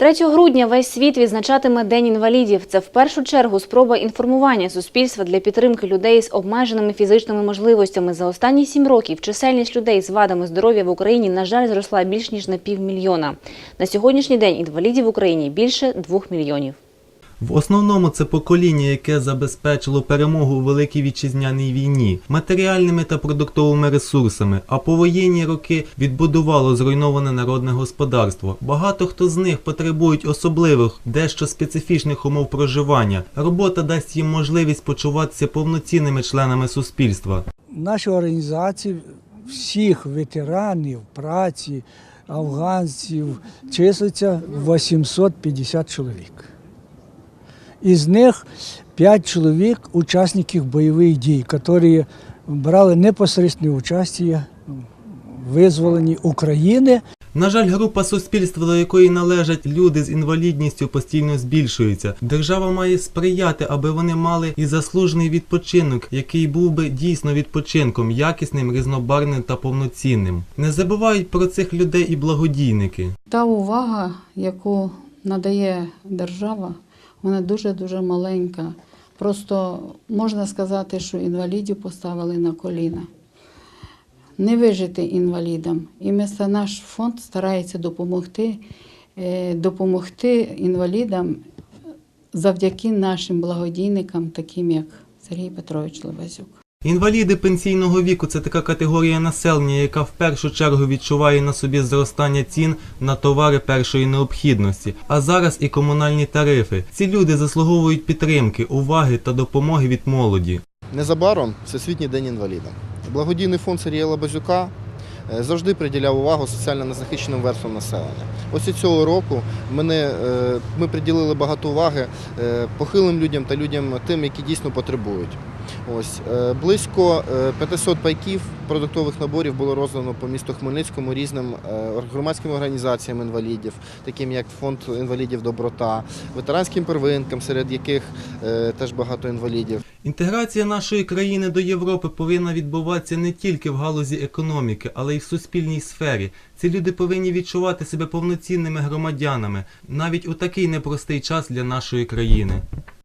3 грудня весь світ відзначатиме День інвалідів. Це в першу чергу спроба інформування суспільства для підтримки людей з обмеженими фізичними можливостями. За останні сім років чисельність людей з вадами здоров'я в Україні, на жаль, зросла більш ніж на півмільйона. На сьогоднішній день інвалідів в Україні більше двох мільйонів. В основному це покоління, яке забезпечило перемогу у Великій Вітчизняній війні матеріальними та продуктовими ресурсами, а повоєнні роки відбудувало зруйноване народне господарство. Багато хто з них потребують особливих, дещо специфічних умов проживання. Робота дасть їм можливість почуватися повноцінними членами суспільства. В нашій організації всіх ветеранів праці, афганців числиться 850 чоловік. Із них 5 чоловік учасників бойових дій, які брали непосереднє участь в визволенні України. На жаль, група суспільства, до якої належать люди з інвалідністю, постійно збільшується. Держава має сприяти, аби вони мали і заслужений відпочинок, який був би дійсно відпочинком, якісним, різнобарвним та повноцінним. Не забувають про цих людей і благодійники. Та увага, яку надає держава, вона дуже-дуже маленька. Просто можна сказати, що інвалідів поставили на коліна. Не вижити інвалідам. І наш фонд старається допомогти, е, допомогти інвалідам завдяки нашим благодійникам, таким як Сергій Петрович Лебезюк. Інваліди пенсійного віку це така категорія населення, яка в першу чергу відчуває на собі зростання цін на товари першої необхідності, а зараз і комунальні тарифи. Ці люди заслуговують підтримки, уваги та допомоги від молоді. Незабаром Всесвітній день інваліда. Благодійний фонд Сергія Лабазюка завжди приділяв увагу соціально незахищеним верствам населення. Ось і цього року мене, е, ми приділили багато уваги е, похилим людям та людям тим, які дійсно потребують. Ось е, близько е, 500 пайків продуктових наборів було роздано по місту Хмельницькому різним е, громадським організаціям інвалідів, таким як фонд інвалідів Доброта, ветеранським первинкам, серед яких е, теж багато інвалідів. Інтеграція нашої країни до Європи повинна відбуватися не тільки в галузі економіки, але й в суспільній сфері. Ці люди повинні відчувати себе повноцінними громадянами навіть у такий непростий час для нашої країни.